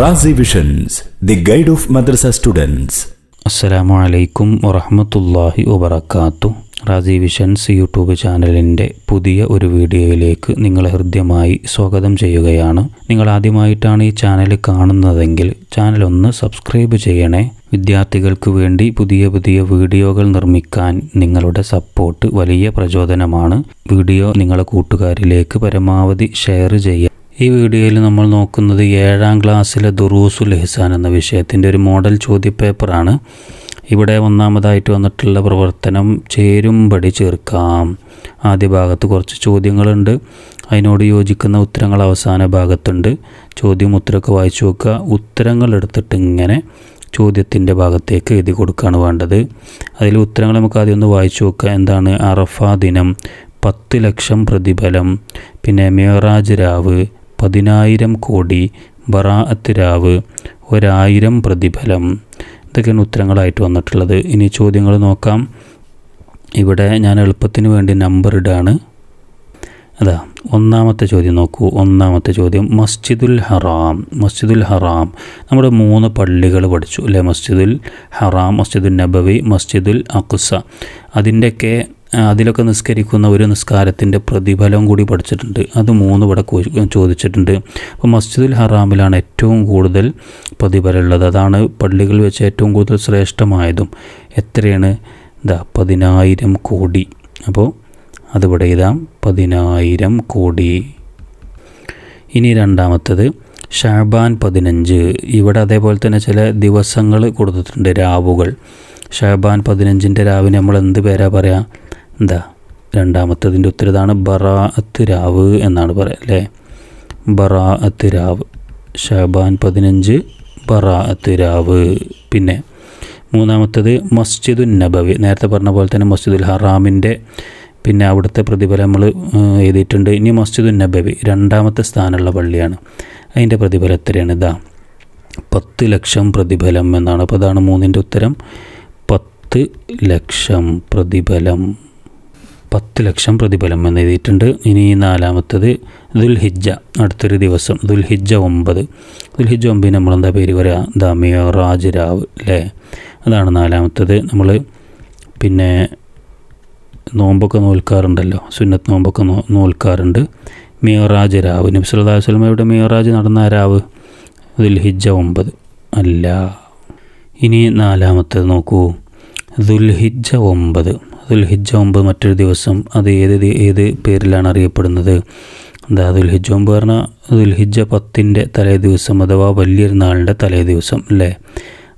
Razi visions the guide of madrasa students അസ്സലാമു അലൈക്കും വറഹമത്തല്ലാഹി വബർക്കാത്തു റാസി വിഷൻസ് യൂട്യൂബ് ചാനലിന്റെ പുതിയ ഒരു വീഡിയോയിലേക്ക് നിങ്ങളെ ഹൃദ്യമായി സ്വാഗതം ചെയ്യുകയാണ്. നിങ്ങൾ ആദ്യമായിട്ടാണ് ഈ ചാനൽ കാണുന്നതെങ്കിൽ ചാനൽ ഒന്ന് സബ്സ്ക്രൈബ് ചെയ്യണേ. വിദ്യാർത്ഥികൾക്ക് വേണ്ടി പുതിയ പുതിയ വീഡിയോകൾ നിർമ്മിക്കാൻ നിങ്ങളുടെ സപ്പോർട്ട് വലിയ പ്രചോദനമാണ്. വീഡിയോ നിങ്ങളെ കൂട്ടുകാരിലേക്ക് പരമാവധി ഷെയർ ചെയ്യുക ഈ വീഡിയോയിൽ നമ്മൾ നോക്കുന്നത് ഏഴാം ക്ലാസ്സിലെ ദുറൂസുൽ ഹിസാൻ എന്ന വിഷയത്തിന്റെ ഒരു മോഡൽ ചോദ്യപേപ്പറാണ്. ഇവിടെ ഒന്നാമതായിട്ട് വന്നിട്ടുള്ള പ്രവർത്തനം ചേരുംപടി ചേർക്കാം. ആദ്യ ഭാഗത്ത് കുറച്ച് ചോദ്യങ്ങളുണ്ട്. അതിനോട് യോജിക്കുന്ന ഉത്തരങ്ങൾ അവസാന ഭാഗത്തുണ്ട്. ചോദ്യം ഉത്തരമൊക്കെ വായിച്ചു നോക്കുക. ഉത്തരങ്ങൾ എടുത്തിട്ട് ഇങ്ങനെ ചോദ്യത്തിന്റെ ഭാഗത്തേക്ക് എഴുതി കൊടുക്കുകയാണ് വേണ്ടത്. അതിൽ ഉത്തരങ്ങൾ നമുക്ക് ആദ്യം ഒന്ന് വായിച്ചു നോക്കുക. എന്താണ്? അറഫ ദിനം പത്ത് ലക്ഷം പ്രതിഫലം പിന്നെ മേറാജ് രാവ് പതിനായിരം കോടി ബറാഅത്ത് രാവ് ഒരായിരം പ്രതിഫലം. ഇതൊക്കെയാണ് ഉത്തരങ്ങളായിട്ട് വന്നിട്ടുള്ളത്. ഇനി ചോദ്യങ്ങൾ നോക്കാം. ഇവിടെ ഞാൻ എളുപ്പത്തിന് വേണ്ടി നമ്പർ ഇടാണ്. അതാ ഒന്നാമത്തെ ചോദ്യം നോക്കൂ. ഒന്നാമത്തെ ചോദ്യം മസ്ജിദുൽ ഹറാം. മസ്ജിദുൽ ഹറാം. നമ്മുടെ മൂന്ന് പള്ളികൾ പഠിച്ചു അല്ലേ? മസ്ജിദുൽ ഹറാം മസ്ജിദുൽ നബവി മസ്ജിദുൽ അഖുസ. അതിന്റെയൊക്കെ അതിലൊക്കെ നിസ്കരിക്കുന്ന ഒരു നിസ്കാരത്തിന്റെ പ്രതിഫലം കൂടി പഠിച്ചിട്ടുണ്ട്. അത് മൂന്ന് ഇവിടെ ചോദിച്ചിട്ടുണ്ട്. അപ്പോൾ മസ്ജിദുൽ ഹറാമിലാണ് ഏറ്റവും കൂടുതൽ പ്രതിഫലമുള്ളത്. അതാണ് പള്ളികൾ വെച്ച് ഏറ്റവും കൂടുതൽ ശ്രേഷ്ഠമായതും. എത്രയാണ്? ഇതാ പതിനായിരം കോടി. അപ്പോൾ അതിവിടെ ഇതാം പതിനായിരം കോടി. ഇനി രണ്ടാമത്തത് ഷാബാൻ പതിനഞ്ച്. ഇവിടെ അതേപോലെ തന്നെ ചില ദിവസങ്ങൾ കൊടുത്തിട്ടുണ്ട് രാവുകൾ. ഷാബാൻ പതിനഞ്ചിന്റെ രാവിനെ നമ്മൾ എന്ത് പേരാ പറയാ? എന്താ രണ്ടാമത്തതിന്റെ ഉത്തരതാണ് ബറാഅത്ത് രാവ് എന്നാണ് പറയുക അല്ലേ? ബറാഅത്ത് രാവ്. ഷാബാൻ പതിനഞ്ച് ബറാഅത്ത് രാവ്. പിന്നെ മൂന്നാമത്തത് മസ്ജിദുൻ നബവി. നേരത്തെ പറഞ്ഞ പോലെ തന്നെ മസ്ജിദുൽ ഹറാമിന്റെ പിന്നെ അവിടുത്തെ പ്രതിഫലം നമ്മൾ എഴുതിയിട്ടുണ്ട്. ഇനി മസ്ജിദുൻ നബവി രണ്ടാമത്തെ സ്ഥാനമുള്ള പള്ളിയാണ്. അതിന്റെ പ്രതിഫലം എത്രയാണ്? ഇതാ പത്ത് ലക്ഷം പ്രതിഫലം എന്നാണ്. അപ്പോൾ അതാണ് മൂന്നിന്റെ ഉത്തരം. പത്ത് ലക്ഷം പ്രതിഫലം. പത്ത് ലക്ഷം പ്രതിഫലം എന്ന് എഴുതിയിട്ടുണ്ട് ഇനി നാലാമത്തത് ദുൽഹിജ്ജ അടുത്തൊരു ദിവസം. ദുൽഹിജ്ജ ഒമ്പത്. ദുൽഹിജ്ജ ഒമ്പതിന് നമ്മളെന്താ പേര് പറയുക ദ മിയറാജ് രാവ് അല്ലേ അതാണ് നാലാമത്തത്. നമ്മൾ പിന്നെ നോമ്പൊക്കെ നോൽക്കാറുണ്ടല്ലോ. സുന്നത്ത് നോമ്പൊക്കെ നോ നോൽക്കാറുണ്ട്. മിയറാജ് രാവ് നബി സല്ലല്ലാഹു അലൈഹി വസല്ലമയുടെ മിയറാജ് നടന്ന രാവ്? ദുൽഹിജ്ജ ഒമ്പത്. അല്ല. ഇനി നാലാമത്തത് നോക്കൂ. ദുൽഹിജ്ജ ഒമ്പത്. ദുൽഹിജ്ജ ഒമ്പത് മറ്റൊരു ദിവസം അത് ഏത് ഏത് പേരിലാണ് അറിയപ്പെടുന്നത്? എന്താ ദുൽഹിജ്ജ ഒമ്പത് പറഞ്ഞാൽ ദുൽഹിജ്ജ പത്തിന്റെ തലേ ദിവസം അഥവാ വലിയൊരു നാളിന്റെ തലേ ദിവസം അല്ലേ?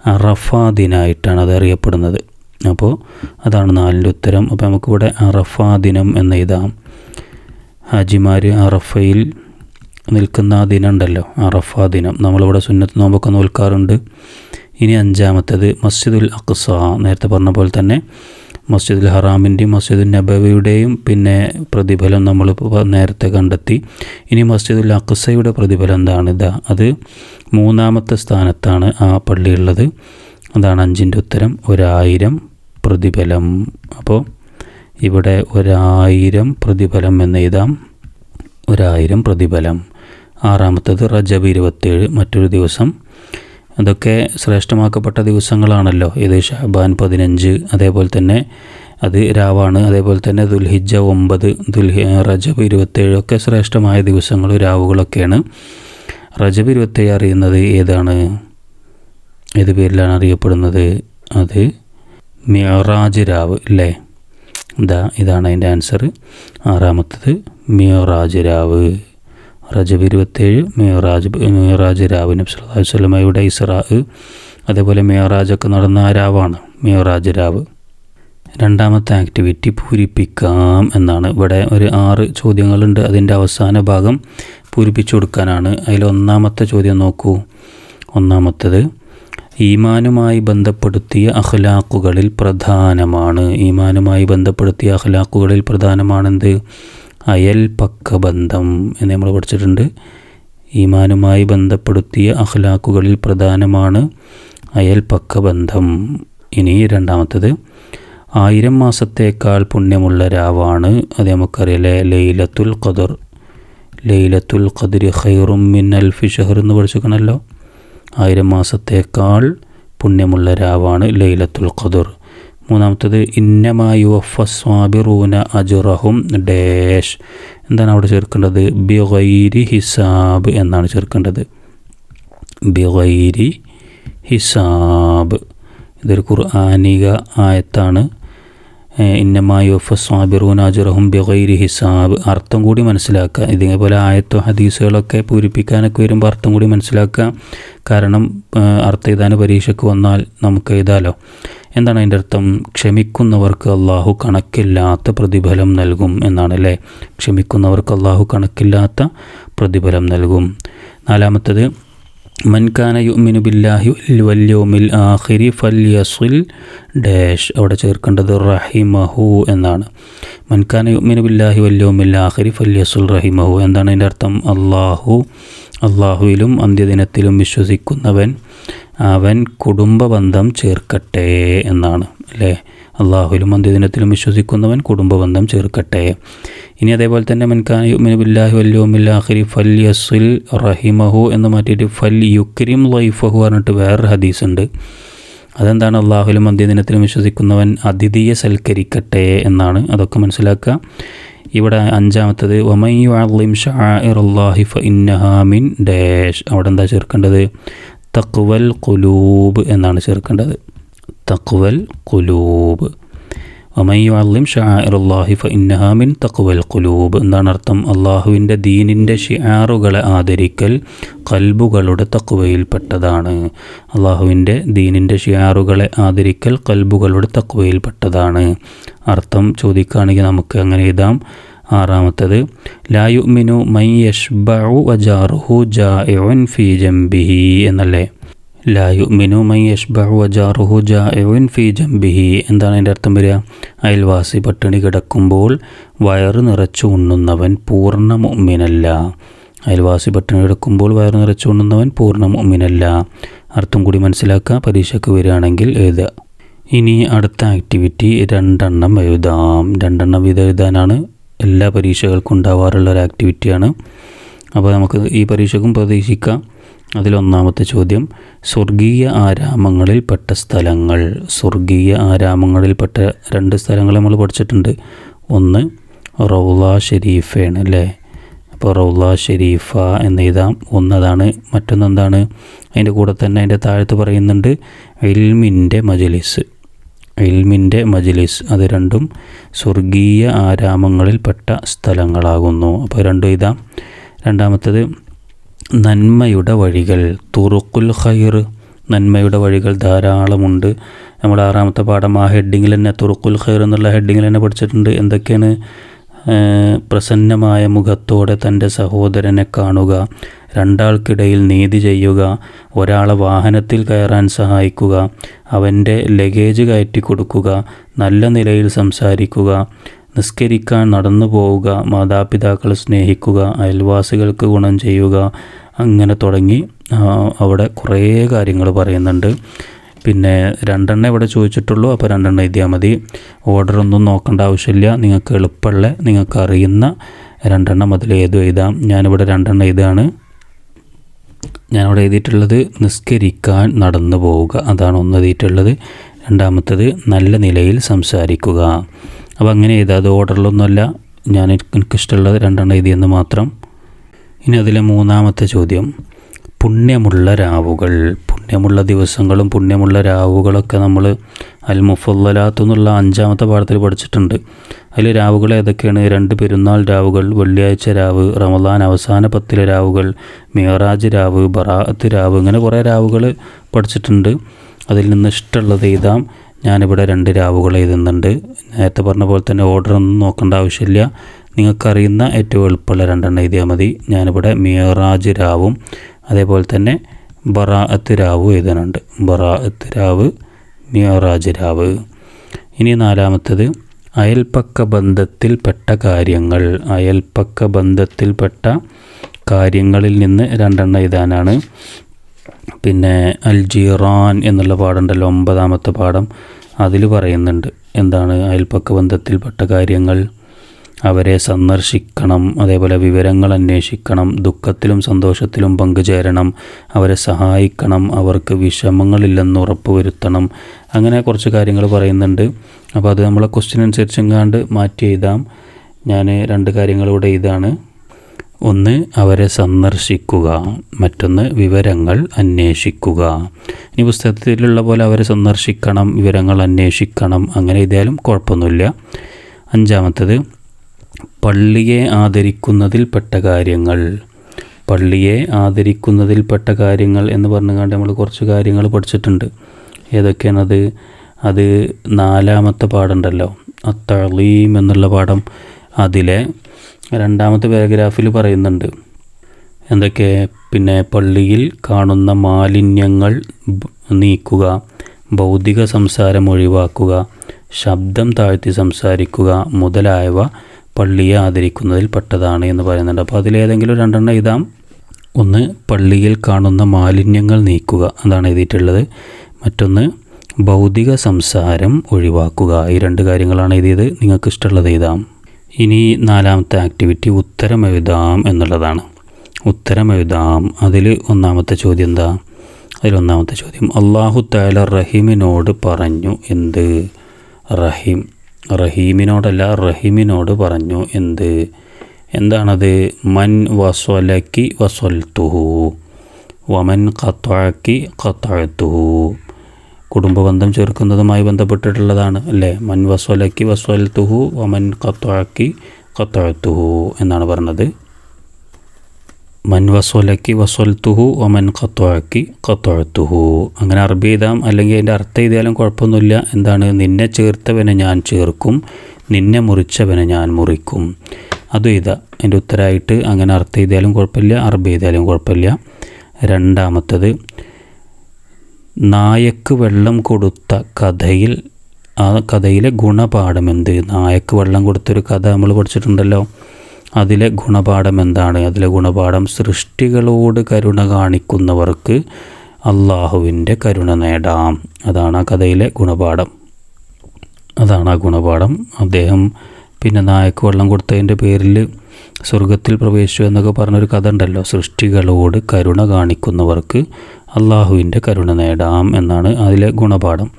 അറഫ ദിനായിട്ടാണ് അത് അറിയപ്പെടുന്നത്. അപ്പോൾ അതാണ് നാലിന്റെ ഉത്തരം. അപ്പോൾ നമുക്കിവിടെ അറഫ ദിനം എന്ന് എഴുതാം. ഹാജിമാർ അറഫയിൽ നിൽക്കുന്ന ആ ദിനം ഉണ്ടല്ലോ അറഫ ദിനം. നമ്മളിവിടെ സുന്നത്ത് നോമ്പൊക്കെ നോൽക്കാറുണ്ട്. ഇനി അഞ്ചാമത്തേത് മസ്ജിദുൽ അഖ്സ നേരത്തെ പറഞ്ഞ പോലെ തന്നെ മസ്ജിദുൽ ഹറാമിന്റെയും മസ്ജിദുൽ നബവിയുടെയും പിന്നെ പ്രതിഫലം നമ്മൾ നേരത്തെ കണ്ടെത്തി. ഇനി മസ്ജിദുൽ അഖ്സയുടെ പ്രതിഫലം എന്താണ്? ഇതാ അത് മൂന്നാമത്തെ സ്ഥാനത്താണ് ആ പള്ളിയുള്ളത് അതാണ് അഞ്ചിന്റെ ഉത്തരം. ഒരായിരം പ്രതിഫലം. അപ്പോൾ ഇവിടെ ഒരായിരം പ്രതിഫലം എന്ന് എഴുതാം. ഒരായിരം പ്രതിഫലം. ആറാമത്തത് റജബ് ഇരുപത്തേഴ് മറ്റൊരു ദിവസം അതൊക്കെ ശ്രേഷ്ഠമാക്കപ്പെട്ട ദിവസങ്ങളാണല്ലോ. ഇത് ഷഹബാൻ പതിനഞ്ച് അതേപോലെ തന്നെ അത് രാവാണ് അതേപോലെ തന്നെ ദുൽഹിജ ഒമ്പത് ദുൽഹി റജബ് ഇരുപത്തേഴ് ഒക്കെ ശ്രേഷ്ഠമായ ദിവസങ്ങളും രാവുകളൊക്കെയാണ്. റജബ് ഇരുപത്തേഴ് അറിയുന്നത് ഏതാണ്? ഏത് പേരിലാണ് അറിയപ്പെടുന്നത്? അത് മിയറാജ് രാവ് അല്ലേ? ഇതാ ഇതാണ് അതിന്റെ ആൻസർ ആറാമത്തത് മിയറാജ് രാവ്. റജബ് ഇരുപത്തേഴ് മേറാജ് മേറാജ് രാവ് നബി സല്ലല്ലാഹു അലൈഹി വസല്ലമയുടെ ഇസ്രാ അതേപോലെ മേറാജൊക്കെ നടന്ന ആ രാവാണ് മേറാജ് രാവ്. രണ്ടാമത്തെ ആക്ടിവിറ്റി പൂരിപ്പിക്കാം എന്നാണ്. ഇവിടെ ഒരു ആറ് ചോദ്യങ്ങളുണ്ട്. അതിന്റെ അവസാന ഭാഗം പൂരിപ്പിച്ചു കൊടുക്കാനാണ്. അതിൽ ഒന്നാമത്തെ ചോദ്യം നോക്കൂ. ഒന്നാമത്തത് ഈമാനുമായി ബന്ധപ്പെടുത്തിയ അഖ്ലാഖുകളിൽ പ്രധാനമാണ്. ഈമാനുമായി ബന്ധപ്പെടുത്തിയ അഖ്ലാഖുകളിൽ പ്രധാനമാണെന്ത്? അയൽപക്ക ബന്ധം എന്ന് നമ്മൾ പഠിച്ചിട്ടുണ്ട്. ഈമാനുമായി ബന്ധപ്പെടുത്തിയ അഖ്ലാക്കുകളിൽ പ്രധാനമാണ് അയൽപക്ക ബന്ധം ഇനി രണ്ടാമത്തത്. ആയിരം മാസത്തേക്കാൾ പുണ്യമുള്ള രാവാണ്. അത് നമുക്കറിയാലേ ലൈലത്തുൽ ഖദർ. ലൈലത്തുൽ ഖദർ ഖൈറും മിൻ അൽഫി ഷഹർ എന്ന് പഠിച്ചിരിക്കണമല്ലോ ആയിരം മാസത്തേക്കാൾ പുണ്യമുള്ള രാവാണ് ലൈലത്തുൽ ഖദർ. മൂന്നാമത്തത് ഇന്നമായു സ്വാബിറൂന അജുറഹും ഡേഷ്. എന്താണ് അവിടെ ചേർക്കേണ്ടത്? ബിഗൈരി ഹിസാബ് എന്നാണ് ചേർക്കേണ്ടത്. ബിഗൈരി ഹിസാബ്. ഇതൊരു ഖുർആാനിക ആയത്താണ്. ഇന്നമായു സ്വാബിറൂന അജുറഹും ബിഗൈരി ഹിസാബ്. അർത്ഥം കൂടി മനസ്സിലാക്കുക. ഇതേപോലെ ആയത്തോ ഹദീസുകളൊക്കെ പൂരിപ്പിക്കാനൊക്കെ വരുമ്പോൾ അർത്ഥം കൂടി മനസ്സിലാക്കുക. കാരണം അർത്ഥ എഴുതാൻ പരീക്ഷയ്ക്ക് വന്നാൽ നമുക്ക് എഴുതാലോ. എന്താണ് അതിന്റെ അർത്ഥം? ക്ഷമിക്കുന്നവർക്ക് അള്ളാഹു കണക്കില്ലാത്ത പ്രതിഫലം നൽകും എന്നാണല്ലേ? ക്ഷമിക്കുന്നവർക്ക് അള്ളാഹു കണക്കില്ലാത്ത പ്രതിഫലം നൽകും. നാലാമത്തത് മൻകാന യുമിനു ബില്ലാഹി വല്യോമിൽ ആഖിരി ഫല്യസുൽ ഡാഷ് അവിടെ ചേർക്കേണ്ടത് റഹിമഹു എന്നാണ്. മൻകാന യുമിനു ബില്ലാഹി വല്യോമിൽ ആഖിരി ഫല്യസുൽ റഹിമഹു. എന്താണ് അതിന്റെ അർത്ഥം? അള്ളാഹു അള്ളാഹുവിലും അന്ത്യദിനത്തിലും വിശ്വസിക്കുന്നവൻ അവൻ കുടുംബബന്ധം ചേർക്കട്ടെ എന്നാണ് അല്ലേ? അള്ളാഹുലും അന്ത്യദിനത്തിലും വിശ്വസിക്കുന്നവൻ കുടുംബബന്ധം ചേർക്കട്ടെ. ഇനി അതേപോലെ തന്നെ മൻഖാൻ യുമിനുബില്ലാഹി വല്യോമില്ലാഹിരി ഫൽ യസുൽ റഹിമഹു എന്ന് മാറ്റിയിട്ട് ഫൽ യുക്രിം ലൈഫഹു പറഞ്ഞിട്ട് വേറൊരു ഹദീസ് ഉണ്ട് അതെന്താണ്? അള്ളാഹുലും അന്ത്യദിനത്തിലും വിശ്വസിക്കുന്നവൻ അതിഥിയെ സൽക്കരിക്കട്ടെ എന്നാണ്. അതൊക്കെ മനസ്സിലാക്കുക. ഇവിടെ അഞ്ചാമത്തത് ഒമയ്യു അലിം ഷാഇർ അള്ളാഹി ഫ ഇന്നഹാമിൻ ഡാഷ്. അവിടെ എന്താ ചേർക്കേണ്ടത്? തക്വൽ കുലൂബ് എന്നാണ് ചേർക്കേണ്ടത്. തക്വൽ കുലൂബ് ഒമയ്യു അലിം ഷാഇർ അള്ളാഹി ഫ ഇന്നഹാമിൻ തക്വൽ കുലൂബ് എന്നാണ് അർത്ഥം. അള്ളാഹുവിന്റെ ദീനിന്റെ ഷിയാറുകളെ ആദരിക്കൽ കൽബുകളുടെ തക്വയിൽപ്പെട്ടതാണ് അള്ളാഹുവിന്റെ ദീനിന്റെ ഷിയാറുകളെ ആദരിക്കൽ കൽബുകളുടെ തക്വയിൽപ്പെട്ടതാണ് അർത്ഥം ചോദിക്കുകയാണെങ്കിൽ നമുക്ക് അങ്ങനെ എഴുതാം. ആറാമത്തത് ലായുമിനു മൈ യഷ്ബു വജാറുഹു ഫി ജംബിഹി എന്നല്ലേ? ലായുമിനു മൈ യഷ്ബഹു വജാറുഹു ജാഇൻ ഫി ജംബിഹി. എന്താണ് അതിന്റെ അർത്ഥം വരിക? അയൽവാസി പട്ടിണി കിടക്കുമ്പോൾ വയറ് നിറച്ചു ഉണ്ണുന്നവൻ പൂർണ മുമ്മിനല്ല അയൽവാസി പട്ടിണി കിടക്കുമ്പോൾ വയറ് നിറച്ചു ഉണ്ണുന്നവൻ പൂർണ മുമ്മിനല്ല അർത്ഥം കൂടി മനസ്സിലാക്കുക. പരീക്ഷയ്ക്ക് വരികയാണെങ്കിൽ എഴുതുക. ഇനി അടുത്ത ആക്ടിവിറ്റി രണ്ടെണ്ണം എഴുതാം. രണ്ടെണ്ണം വിധം എഴുതാനാണ് എല്ലാ പരീക്ഷകൾക്കും ഉണ്ടാവാറുള്ള ഒരു ആക്ടിവിറ്റിയാണ്. അപ്പോൾ നമുക്ക് ഈ പരീക്ഷയ്ക്കും പ്രതീക്ഷിക്കാം. അതിലൊന്നാമത്തെ ചോദ്യം സ്വർഗീയ ആരാമങ്ങളിൽ പെട്ട സ്ഥലങ്ങൾ. സ്വർഗീയ ആരാമങ്ങളിൽ പെട്ട രണ്ട് സ്ഥലങ്ങൾ നമ്മൾ പഠിച്ചിട്ടുണ്ട്. ഒന്ന് റൗള ഷെരീഫയാണ് അല്ലേ? അപ്പോൾ റൗള ഷെരീഫ എന്ന് എഴുതാം. ഒന്നതാണ് മറ്റൊന്നെന്താണ് അതിന്റെ കൂടെ തന്നെ അതിന്റെ താഴത്ത് പറയുന്നുണ്ട് എൽമിന്റെ മജലിസ്. ഇൽമിന്റെ മജലിസ് അത് രണ്ടും സ്വർഗീയ ആരാമങ്ങളിൽ പെട്ട സ്ഥലങ്ങളാകുന്നു. അപ്പോൾ രണ്ടും ഇതാ രണ്ടാമത്തത് നന്മയുടെ വഴികൾ തുറുക്കുൽ ഖൈർ. നന്മയുടെ വഴികൾ ധാരാളമുണ്ട്. നമ്മൾ ആറാമത്തെ പാഠം ആ ഹെഡിങ്ങിൽ തന്നെ തുറുക്കുൽ ഖൈർ എന്നുള്ള ഹെഡിങ്ങിൽ തന്നെ പഠിച്ചിട്ടുണ്ട്. എന്തൊക്കെയാണ്? പ്രസന്നമായ മുഖത്തോടെ തന്റെ സഹോദരനെ കാണുക രണ്ടാൾക്കിടയിൽ നീതി ചെയ്യുക ഒരാളെ വാഹനത്തിൽ കയറാൻ സഹായിക്കുക അവന്റെ ലഗേജ് കയറ്റി കൊടുക്കുക നല്ല നിലയിൽ സംസാരിക്കുക നിസ്കരിക്കാൻ നടന്നു പോവുക മാതാപിതാക്കളെ സ്നേഹിക്കുക അയൽവാസികൾക്ക് ഗുണം ചെയ്യുക അങ്ങനെ തുടങ്ങി. അവിടെ കുറേ കാര്യങ്ങൾ പറയുന്നുണ്ട്. പിന്നെ രണ്ടെണ്ണം ഇവിടെ ചോദിച്ചിട്ടുള്ളൂ അപ്പോൾ രണ്ടെണ്ണം എഴുതിയാൽ മതി. ഓർഡറൊന്നും നോക്കേണ്ട ആവശ്യമില്ല. നിങ്ങൾക്ക് എളുപ്പമുള്ള നിങ്ങൾക്ക് അറിയുന്ന രണ്ടെണ്ണം അതിൽ ഏതും എഴുതാം. ഞാനിവിടെ രണ്ടെണ്ണം എഴുതാണ് ഞാനിവിടെ എഴുതിയിട്ടുള്ളത് നിസ്കരിക്കാൻ നടന്നു പോവുക. അതാണ് ഒന്ന് എഴുതിയിട്ടുള്ളത്. രണ്ടാമത്തത് നല്ല നിലയിൽ സംസാരിക്കുക. അപ്പോൾ അങ്ങനെ ചെയ്താൽ അത് ഓർഡറിലൊന്നുമല്ല. ഞാൻ എനിക്കിഷ്ടമുള്ളത് രണ്ടെണ്ണം എഴുതിയെന്ന് മാത്രം. ഇനി അതിലെ മൂന്നാമത്തെ ചോദ്യം. പുണ്യമുള്ള രാവുകൾ. പുണ്യമുള്ള ദിവസങ്ങളും പുണ്യമുള്ള രാവുകളൊക്കെ നമ്മൾ അൽ മുഫല്ലലാത്ത് എന്നുള്ള അഞ്ചാമത്തെ പാഠത്തിൽ പഠിച്ചിട്ടുണ്ട്. അതിൽ രാവുകൾ ഏതൊക്കെയാണ്? രണ്ട് പെരുന്നാൾ രാവുകൾ വെള്ളിയാഴ്ച രാവ് റമദാൻ അവസാന പത്തിലെ രാവുകൾ മിയറാജ് രാവ് ബറാത്ത് രാവ് ഇങ്ങനെ കുറേ രാവുകൾ പഠിച്ചിട്ടുണ്ട്. അതിൽ നിന്ന് ഇഷ്ടമുള്ളത് എഴുതാം. ഞാനിവിടെ രണ്ട് രാവുകൾ എഴുതുന്നുണ്ട്. നേരത്തെ പറഞ്ഞ പോലെ തന്നെ ഓർഡർ ഒന്നും നോക്കേണ്ട ആവശ്യമില്ല. നിങ്ങൾക്കറിയുന്ന ഏറ്റവും എളുപ്പമുള്ള രണ്ടെണ്ണം എഴുതിയാൽ മതി. ഞാനിവിടെ മിയറാജ് രാവും അതേപോലെ തന്നെ ബറാഅത്ത് രാവ് എഴുതാനുണ്ട് ബറാഅത്ത് രാവ് മിയറാജ് രാവ്. ഇനി നാലാമത്തത് അയൽപ്പക്ക ബന്ധത്തിൽപ്പെട്ട കാര്യങ്ങൾ. അയൽപ്പക്ക ബന്ധത്തിൽപ്പെട്ട കാര്യങ്ങളിൽ നിന്ന് രണ്ടെണ്ണം എഴുതാനാണ് പിന്നെ അൽ ജീറാൻ എന്നുള്ള പാടുണ്ടല്ലോ ഒമ്പതാമത്തെ പാഠം അതിൽ പറയുന്നുണ്ട്. എന്താണ് അയൽപ്പക്ക ബന്ധത്തിൽപ്പെട്ട കാര്യങ്ങൾ? അവരെ സന്ദർശിക്കണം അതേപോലെ വിവരങ്ങൾ അന്വേഷിക്കണം ദുഃഖത്തിലും സന്തോഷത്തിലും പങ്കുചേരണം അവരെ സഹായിക്കണം അവർക്ക് വിഷമങ്ങളില്ലെന്ന് ഉറപ്പുവരുത്തണം. അങ്ങനെ കുറച്ച് കാര്യങ്ങൾ പറയുന്നുണ്ട്. അപ്പോൾ അത് നമ്മളെ ക്വസ്റ്റ്യൻ അനുസരിച്ചെങ്ങാണ്ട് മാറ്റി എഴുതാം. ഞാൻ രണ്ട് കാര്യങ്ങളിവിടെ ഇതാണ്. ഒന്ന് അവരെ സന്ദർശിക്കുക. മറ്റൊന്ന് വിവരങ്ങൾ അന്വേഷിക്കുക. ഇനി പുസ്തകത്തിലുള്ള പോലെ അവരെ സന്ദർശിക്കണം വിവരങ്ങൾ അന്വേഷിക്കണം അങ്ങനെ ഇതായാലും കുഴപ്പമൊന്നുമില്ല. അഞ്ചാമത്തത് പള്ളിയെ ആദരിക്കുന്നതിൽപ്പെട്ട കാര്യങ്ങൾ. പള്ളിയെ ആദരിക്കുന്നതിൽപ്പെട്ട കാര്യങ്ങൾ എന്ന് പറഞ്ഞുകൊണ്ട് നമ്മൾ കുറച്ച് കാര്യങ്ങൾ പഠിച്ചിട്ടുണ്ട്. ഏതൊക്കെയാണത്? അത് നാലാമത്തെ പാഠമുണ്ടല്ലോ. അത്തളീം എന്നുള്ള പാഠം. അതിലെ രണ്ടാമത്തെ പാരഗ്രാഫിൽ പറയുന്നുണ്ട്. എന്തൊക്കെ? പിന്നെ പള്ളിയിൽ കാണുന്ന മാലിന്യങ്ങൾ നീക്കുക ഭൗതിക സംസാരം ഒഴിവാക്കുക ശബ്ദം താഴ്ത്തി സംസാരിക്കുക മുതലായവ പള്ളിയെ ആദരിക്കുന്നതിൽ പെട്ടതാണ് എന്ന് പറയുന്നുണ്ട്. അപ്പോൾ അതിലേതെങ്കിലും രണ്ടെണ്ണം എഴുതാം. ഒന്ന് പള്ളിയിൽ കാണുന്ന മാലിന്യങ്ങൾ നീക്കുക. അതാണ് എഴുതിയിട്ടുള്ളത്. മറ്റൊന്ന് ഭൗതിക സംസാരം ഒഴിവാക്കുക. ഈ രണ്ട് കാര്യങ്ങളാണ് എഴുതിയത്. നിങ്ങൾക്ക് ഇഷ്ടമുള്ളത് എഴുതാം. ഇനി നാലാമത്തെ ആക്ടിവിറ്റി ഉത്തരം എഴുതാം എന്നുള്ളതാണ്. ഉത്തരം എഴുതാം അതിൽ ഒന്നാമത്തെ ചോദ്യം എന്താ? അതിൽ ഒന്നാമത്തെ ചോദ്യം അള്ളാഹു താല റഹീമിനോട് പറഞ്ഞു എന്ത്? റഹീം റഹീമിനോടല്ല റഹീമിനോട് പറഞ്ഞു എന്ത്? എന്താണത്? മൻ വസ്വലക്കി വസ്വൽത്തുഹു വമൻ ഖത്താക്കി ഖത്താത്തുഹു കുടുംബബന്ധം ചേർക്കുന്നതുമായി ബന്ധപ്പെട്ടിട്ടുള്ളതാണ് അല്ലേ? മൻ വസ്വലക്കി വസ്വൽ തുഹു വമൻ കത്തുഴക്കി കത്തുഴത്തുഹു എന്നാണ് പറഞ്ഞത്. മൻ വസ്വലക്കി വസ്വൽത്തുഹു ഒമൻ കത്തുഴക്കി കത്തുഴത്തുഹു അങ്ങനെ അറബി എഴുതാം അല്ലെങ്കിൽ അതിന്റെ അർത്ഥം എഴുതിയാലും കുഴപ്പമൊന്നുമില്ല. എന്താണ്? നിന്നെ ചേർത്തവനെ ഞാൻ ചേർക്കും നിന്നെ മുറിച്ചവനെ ഞാൻ മുറിക്കും. അതും എഴുതാം. അതിന്റെ ഉത്തരമായിട്ട് അങ്ങനെ അർത്ഥം എഴുതിയാലും കുഴപ്പമില്ല അറബി എഴുതിയാലും കുഴപ്പമില്ല. രണ്ടാമത്തത് നായക്ക് വെള്ളം കൊടുത്ത കഥയിൽ ആ കഥയിലെ ഗുണപാഠം എന്ത്? നായക്ക് വെള്ളം കൊടുത്തൊരു കഥ നമ്മൾ പഠിച്ചിട്ടുണ്ടല്ലോ. അതിലെ ഗുണപാഠം എന്താണ്? അതിലെ ഗുണപാഠം സൃഷ്ടികളോട് കരുണ കാണിക്കുന്നവർക്ക് അള്ളാഹുവിന്റെ കരുണ നേടാം. അതാണ് ആ കഥയിലെ ഗുണപാഠം. അതാണ് ആ ഗുണപാഠം. അദ്ദേഹം പിന്നെ നായക്ക് വെള്ളം കൊടുത്തതിന്റെ പേരിൽ സ്വർഗത്തിൽ പ്രവേശിച്ചു എന്നൊക്കെ പറഞ്ഞൊരു കഥ ഉണ്ടല്ലോ സൃഷ്ടികളോട് കരുണ കാണിക്കുന്നവർക്ക് അള്ളാഹുവിന്റെ കരുണ നേടാം എന്നാണ് അതിലെ ഗുണപാഠം.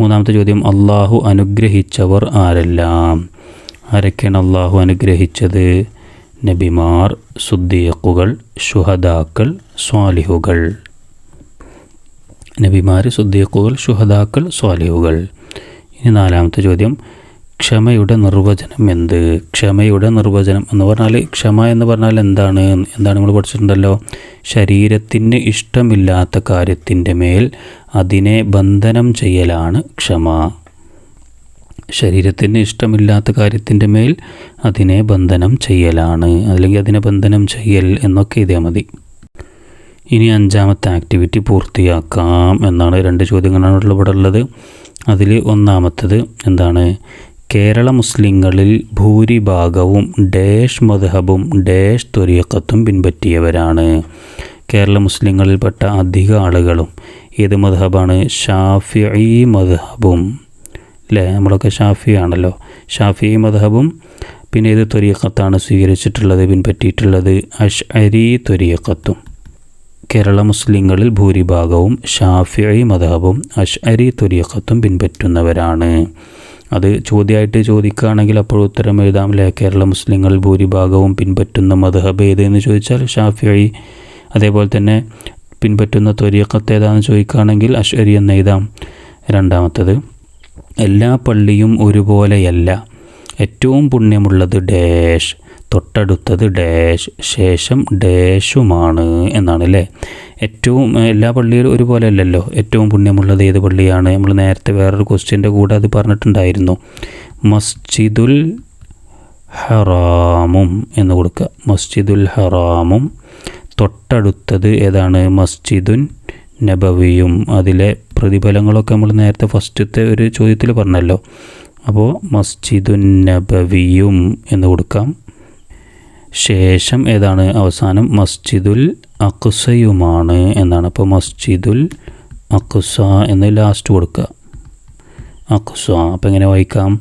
മൂന്നാമത്തെ ചോദ്യം അള്ളാഹു അനുഗ്രഹിച്ചവർ ആരെല്ലാം? ആരൊക്കെയാണ് അള്ളാഹു അനുഗ്രഹിച്ചത്? നബിമാർ സുദ്ദീഖുകൾ ഷുഹദാക്കൾ സ്വാലിഹുകൾ. നബിമാർ സുദ്ദീഖുകൾ ഷുഹദാക്കൾ സ്വാലിഹുകൾ. ഇനി നാലാമത്തെ ചോദ്യം ക്ഷമയുടെ നിർവചനം എന്ത്? ക്ഷമയുടെ നിർവചനം എന്ന് പറഞ്ഞാൽ ക്ഷമ എന്ന് പറഞ്ഞാൽ എന്താണ്? എന്താണ് നമ്മൾ പഠിച്ചിട്ടുണ്ടല്ലോ? ശരീരത്തിന് ഇഷ്ടമില്ലാത്ത കാര്യത്തിന്റെ മേൽ അതിനെ ബന്ധനം ചെയ്യലാണ് ക്ഷമ. ശരീരത്തിന് ഇഷ്ടമില്ലാത്ത കാര്യത്തിന്റെ മേൽ അതിനെ ബന്ധനം ചെയ്യലാണ്. അല്ലെങ്കിൽ അതിനെ ബന്ധനം ചെയ്യൽ എന്നൊക്കെ ഇതേ മതി. ഇനി അഞ്ചാമത്തെ ആക്ടിവിറ്റി പൂർത്തിയാക്കാം എന്നാണ് രണ്ട് ചോദ്യങ്ങളാണ് ഇവിടെ ഉള്ളത്. അതിൽ ഒന്നാമത്തത് എന്താണ്? കേരള മുസ്ലിങ്ങളിൽ ഭൂരിഭാഗവും ഡേഷ് മദ്ഹബും ഡേഷ് ത്വരീക്കത്തും പിൻപറ്റിയവരാണ്. കേരള മുസ്ലിങ്ങളിൽപ്പെട്ട അധിക ആളുകളും ഏത് മദ്ഹബാണ്? ഷാഫി മദ്ഹബും. അല്ലേ നമ്മളൊക്കെ ഷാഫി ആണല്ലോ. ഷാഫി മദ്ഹബും പിന്നെ ഏത് തൊരിയക്കത്താണ് സ്വീകരിച്ചിട്ടുള്ളത് പിൻപറ്റിയിട്ടുള്ളത്? അഷ് അരി തൊരിയക്കത്തും കേരള മുസ്ലിങ്ങളിൽ ഭൂരിഭാഗവും ഷാഫി മദഹബും അഷ്അരി തൊരിയക്കത്തും പിൻപറ്റുന്നവരാണ്. അത് ചോദ്യമായിട്ട് ചോദിക്കുകയാണെങ്കിൽ അപ്പോൾ ഉത്തരം എഴുതാം. അല്ലേ കേരള മുസ്ലിങ്ങൾ ഭൂരിഭാഗവും പിൻപറ്റുന്ന മധഹബ് ഏതെന്ന് ചോദിച്ചാൽ ഷാഫി അതേപോലെ തന്നെ പിൻപറ്റുന്ന ത്വരീക്കത്ത് ഏതാണെന്ന് ചോദിക്കുകയാണെങ്കിൽ അശ്വരി എന്ന് എഴുതാം. രണ്ടാമത്തത് എല്ലാ പള്ളിയും ഒരുപോലെയല്ല. ഏറ്റവും പുണ്യമുള്ളത് ഡാഷ് തൊട്ടടുത്തത് ഡാഷ് ശേഷം ഡാഷുമാണ് എന്നാണ് അല്ലേ ഏറ്റവും എല്ലാ പള്ളിയിലും ഒരുപോലെ അല്ലല്ലോ. ഏറ്റവും പുണ്യമുള്ളത് ഏത് പള്ളിയാണ്? നമ്മൾ നേരത്തെ വേറൊരു ക്വസ്റ്റ്യന്റെ കൂടെ അത് പറഞ്ഞിട്ടുണ്ടായിരുന്നു. മസ്ജിദുൽ ഹറാമും എന്ന് കൊടുക്കുക. മസ്ജിദുൽ ഹറാമും തൊട്ടടുത്തത് ഏതാണ്? മസ്ജിദുൻ നബവിയും. അതിലെ പ്രതിഫലങ്ങളൊക്കെ നമ്മൾ നേരത്തെ ഫസ്റ്റത്തെ ഒരു ചോദ്യത്തിൽ പറഞ്ഞല്ലോ. അപ്പോൾ മസ്ജിദുൻ നബവിയും എന്ന് കൊടുക്കാം. ശേഷം ഏതാണ്? അവസാനം മസ്ജിദുൽ അക്സയുമാണ് എന്നാണ്. അപ്പോൾ മസ്ജിദുൽ അക്സ എന്ന് ലാസ്റ്റ് കൊടുക്കുക. അക്സ. അപ്പോൾ എങ്ങനെ വായിക്കാം?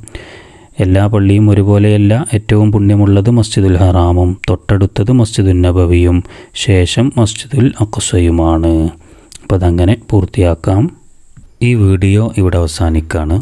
എല്ലാ പള്ളിയും ഒരുപോലെയല്ല ഏറ്റവും പുണ്യമുള്ളത് മസ്ജിദുൽ ഹറാമും തൊട്ടടുത്തത് മസ്ജിദുൽ നബവിയും ശേഷം മസ്ജിദുൽ അക്സയുമാണ്. അപ്പോൾ അതങ്ങനെ പൂർത്തിയാക്കാം. ഈ വീഡിയോ ഇവിടെ അവസാനിക്കാണ്.